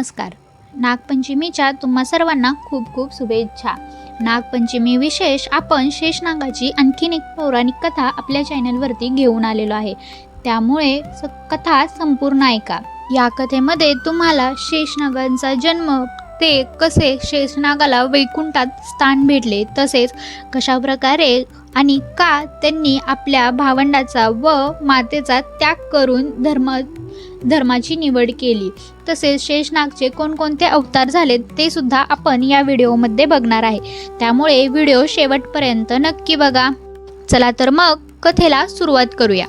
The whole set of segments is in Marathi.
नमस्कार. नागपंचमीच्या तुम्हा सर्वांना खूप खूप शुभेच्छा. नागपंचमी विशेष आपण शेषनागाची आणखीन एक पौराणिक कथा आपल्या चॅनलवरती घेऊन आलेलो आहे. त्यामुळे स कथा संपूर्ण ऐका. या कथेमध्ये तुम्हाला शेषनागांचा जन्म ते कसे शेषनागाला वैकुंठात स्थान भेटले तसेच कशाप्रकारे आणि का त्यांनी आपल्या भावंडाचा व मातेचा त्याग करून धर्म धर्माची निवड केली. तसेच शेषनागचे कोणकोणते अवतार झालेत ते सुद्धा आपण या व्हिडिओमध्ये बघणार आहे. त्यामुळे व्हिडिओ शेवटपर्यंत नक्की बघा. चला तर मग कथेला सुरुवात करूया.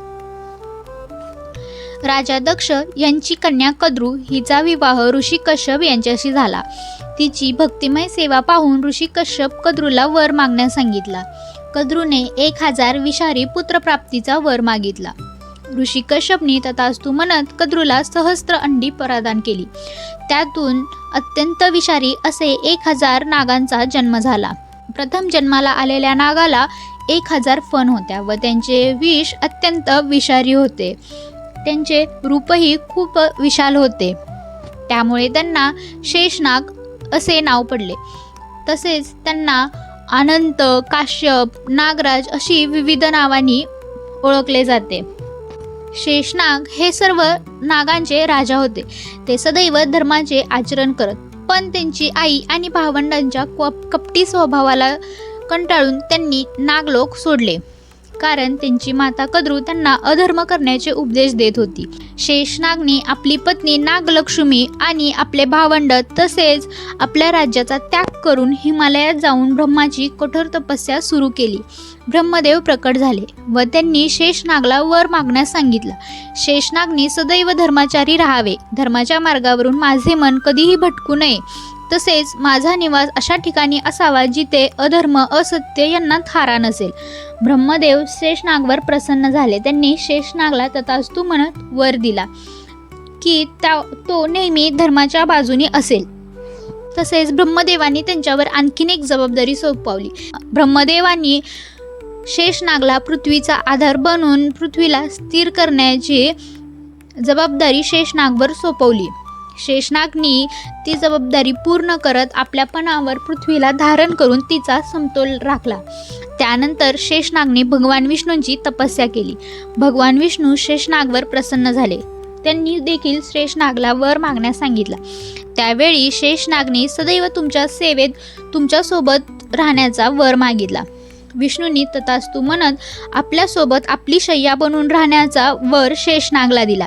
राजा दक्ष यांची कन्या कद्रू हिचा विवाह ऋषी कश्यप यांच्याशी झाला. तिची भक्तिमय सेवा पाहून ऋषी कश्यप कद्रूला वर मागण्यास सांगितला. कद्रूने एक हजार विषारी पुत्रप्राप्तीचा वर मागितला. ऋषी कश्यपनी तथास्तु म्हणत कद्रूला सहस्त्र अंडी प्रदान केली. त्यातून अत्यंत विषारी असे एक हजार नागांचा जन्म झाला. प्रथम जन्माला आलेल्या नागाला एक हजार फण होत्या व त्यांचे विष अत्यंत विषारी होते. त्यांचे रूपही खूप विशाल होते. त्यामुळे त्यांना शेषनाग असे नाव पडले. तसेच त्यांना अनंत काश्यप नागराज अशी विविध नावांनी ओळखले जाते. शेषनाग हे सर्व नागांचे राजा होते. ते सदैव धर्माचे आचरण करत पण त्यांची आई आणि भावंडांच्या कप कपटी स्वभावाला कंटाळून त्यांनी नागलोक सोडले. कारण त्यांची माता कद्रू त्यांना अधर्म करण्याचे उपदेश देत होती. शेषनागने आपली पत्नी नागलक्ष्मी आणि आपले भावंड तसेच आपल्या राज्याचा त्याग करून हिमालयात जाऊन ब्रह्माची कठोर तपस्या सुरू केली. ब्रह्मदेव प्रकट झाले व त्यांनी शेषनागला वर मागण्यास सांगितलं. शेषनागने सदैव धर्माचारी राहावे. धर्माच्या मार्गावरून माझे मन कधीही भटकू नये. तसेच माझा निवास अशा ठिकाणी असावा जिथे अधर्म असत्य यांना थारा नसेल. ब्रह्मदेव शेषनागवर प्रसन्न झाले. त्यांनी शेषनागला तथास्तू म्हणत वर दिला की त्या तो नेहमी धर्माच्या बाजूने असेल. तसेच ब्रह्मदेवांनी त्यांच्यावर आणखीन एक जबाबदारी सोपवली. ब्रह्मदेवांनी शेषनागला पृथ्वीचा आधार बनवून पृथ्वीला स्थिर करण्याची जबाबदारी शेषनागवर सोपवली. शेषनागनी ती जबाबदारी पूर्ण करत आपल्या पणावर पृथ्वीला धारण करून तिचा समतोल राखला. त्यानंतर शेषनागने भगवान विष्णूंची तपस्या केली. भगवान विष्णू शेषनागवर प्रसन्न झाले. त्यांनी देखील शेषनागला वर मागण्यास सांगितला. त्यावेळी शेषनागने सदैव तुमच्या सेवेत तुमच्यासोबत राहण्याचा वर मागितला. विष्णूंनी तथास्तू म्हणत आपल्यासोबत आपली शय्या बनून राहण्याचा वर शेषनागला दिला.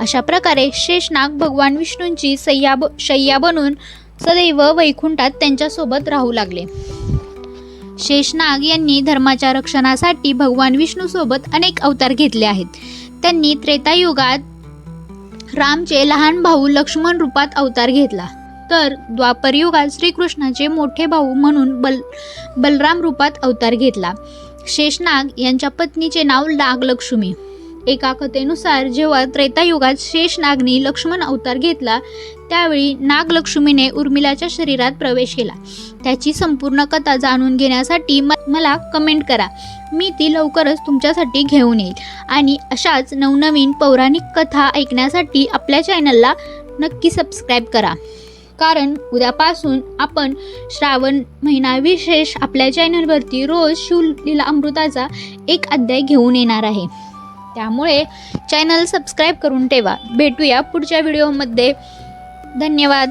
अशा प्रकारे शेषनाग भगवान विष्णूंची सय्या ब शय्या बनून सदैव वैकुंठात त्यांच्यासोबत राहू लागले. शेषनाग यांनी धर्माच्या रक्षणासाठी भगवान विष्णूसोबत अनेक अवतार घेतले आहेत. त्यांनी त्रेतायुगात रामचे लहान भाऊ लक्ष्मण रूपात अवतार घेतला. तर द्वापरयुगात श्रीकृष्णाचे मोठे भाऊ म्हणून बल बलराम रूपात अवतार घेतला. शेषनाग यांच्या पत्नीचे नाव नागलक्ष्मी एका कथेनुसार जेव्हा त्रेतायुगात शेषनागनी लक्ष्मण अवतार घेतला त्यावेळी नागलक्ष्मीने उर्मिलाच्या शरीरात प्रवेश केला. त्याची संपूर्ण कथा जाणून घेण्यासाठी म मला कमेंट करा. मी ती लवकरच तुमच्यासाठी घेऊन येईल. आणि अशाच नवनवीन पौराणिक कथा ऐकण्यासाठी आपल्या चॅनलला नक्की सबस्क्राईब करा. कारण उद्यापासून आपण श्रावण महिना विशेष आपल्या चॅनलवरती रोज शिवलीला अमृताचा एक अध्याय घेऊन येणार आहे. त्यामुळे चॅनल सबस्क्राईब करून ठेवा. भेटूया पुढच्या व्हिडिओमध्ये धन्यवाद.